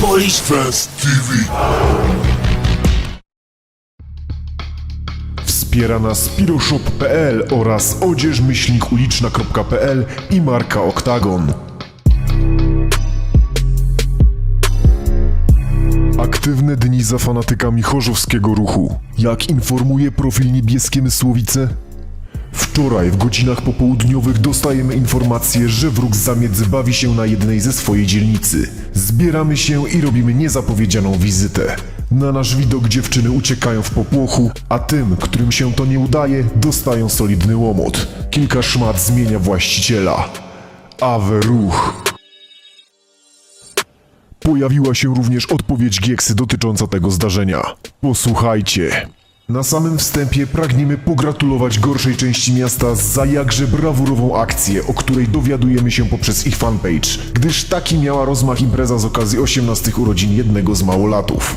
Polish Fest TV. Wspiera nas piroshop.pl oraz odzieżmyślnikuliczna.pl i marka Oktagon. Aktywne dni za fanatykami chorzowskiego ruchu. Jak informuje profil Niebieskie Mysłowice? Wczoraj w godzinach popołudniowych dostajemy informację, że wróg z zamiedzy bawi się na jednej ze swojej dzielnicy. Zbieramy się i robimy niezapowiedzianą wizytę. Na nasz widok dziewczyny uciekają w popłochu, a tym, którym się to nie udaje, dostają solidny łomot. Kilka szmat zmienia właściciela. Awe ruch. Pojawiła się również odpowiedź Gieksy dotycząca tego zdarzenia. Posłuchajcie. Na samym wstępie pragniemy pogratulować gorszej części miasta za jakże brawurową akcję, o której dowiadujemy się poprzez ich fanpage, gdyż taki miała rozmach impreza z okazji 18 urodzin jednego z małolatów.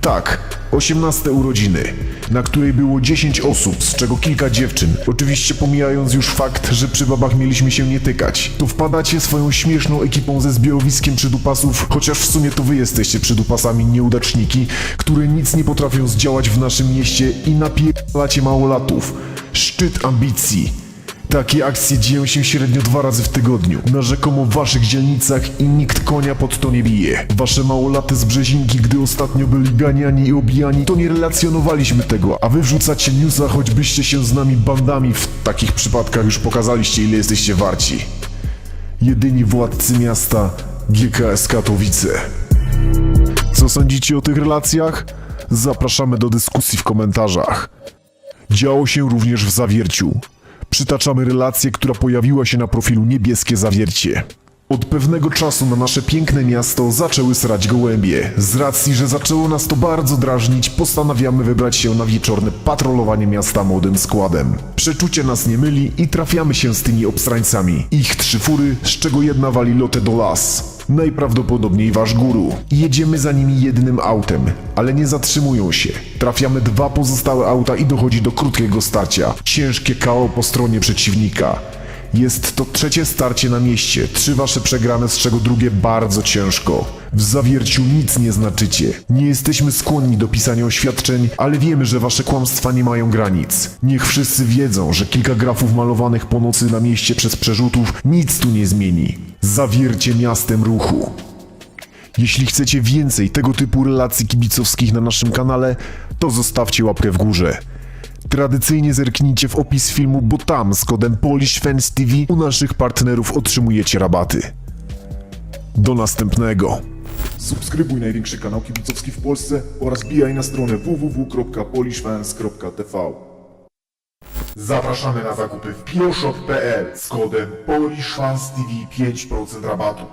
Tak, 18 urodziny, na której było 10 osób, z czego kilka dziewczyn. Oczywiście pomijając już fakt, że przy babach mieliśmy się nie tykać. To wpadacie swoją śmieszną ekipą ze zbiorowiskiem przydupasów, chociaż w sumie to wy jesteście przydupasami nieudaczniki, które nic nie potrafią zdziałać w naszym mieście i napierdalacie małolatów. Szczyt ambicji. Takie akcje dzieją się średnio dwa razy w tygodniu. Na rzekomo waszych dzielnicach i nikt konia pod to nie bije. Wasze małolaty z Brzezinki, gdy ostatnio byli ganiani i obijani, to nie relacjonowaliśmy tego, a wy wrzucacie newsa, choćbyście się z nami bandami. W takich przypadkach już pokazaliście, ile jesteście warci. Jedyni władcy miasta GKS Katowice. Co sądzicie o tych relacjach? Zapraszamy do dyskusji w komentarzach. Działo się również w Zawierciu. Przytaczamy relację, która pojawiła się na profilu Niebieskie Zawiercie. Od pewnego czasu na nasze piękne miasto zaczęły srać gołębie. Z racji, że zaczęło nas to bardzo drażnić, postanawiamy wybrać się na wieczorne patrolowanie miasta młodym składem. Przeczucie nas nie myli i trafiamy się z tymi obstrańcami. Ich trzy fury, z czego jedna wali lotę do las. Najprawdopodobniej wasz guru. Jedziemy za nimi jednym autem, ale nie zatrzymują się. Trafiamy dwa pozostałe auta i dochodzi do krótkiego starcia. Ciężkie KO po stronie przeciwnika. Jest to trzecie starcie na mieście, trzy wasze przegrane, z czego drugie bardzo ciężko. W zawierciu nic nie znaczycie. Nie jesteśmy skłonni do pisania oświadczeń, ale wiemy, że wasze kłamstwa nie mają granic. Niech wszyscy wiedzą, że kilka grafów malowanych po nocy na mieście przez przerzutów nic tu nie zmieni. Zawiercie miastem ruchu. Jeśli chcecie więcej tego typu relacji kibicowskich na naszym kanale, to zostawcie łapkę w górze. Tradycyjnie zerknijcie w opis filmu, bo tam z kodem PolishFansTV u naszych partnerów otrzymujecie rabaty. Do następnego. Subskrybuj największy kanał kibicowski w Polsce oraz bijaj na stronę www.polishfans.tv. Zapraszamy na zakupy w pioshop.pl z kodem PolishFansTV 5% rabatu.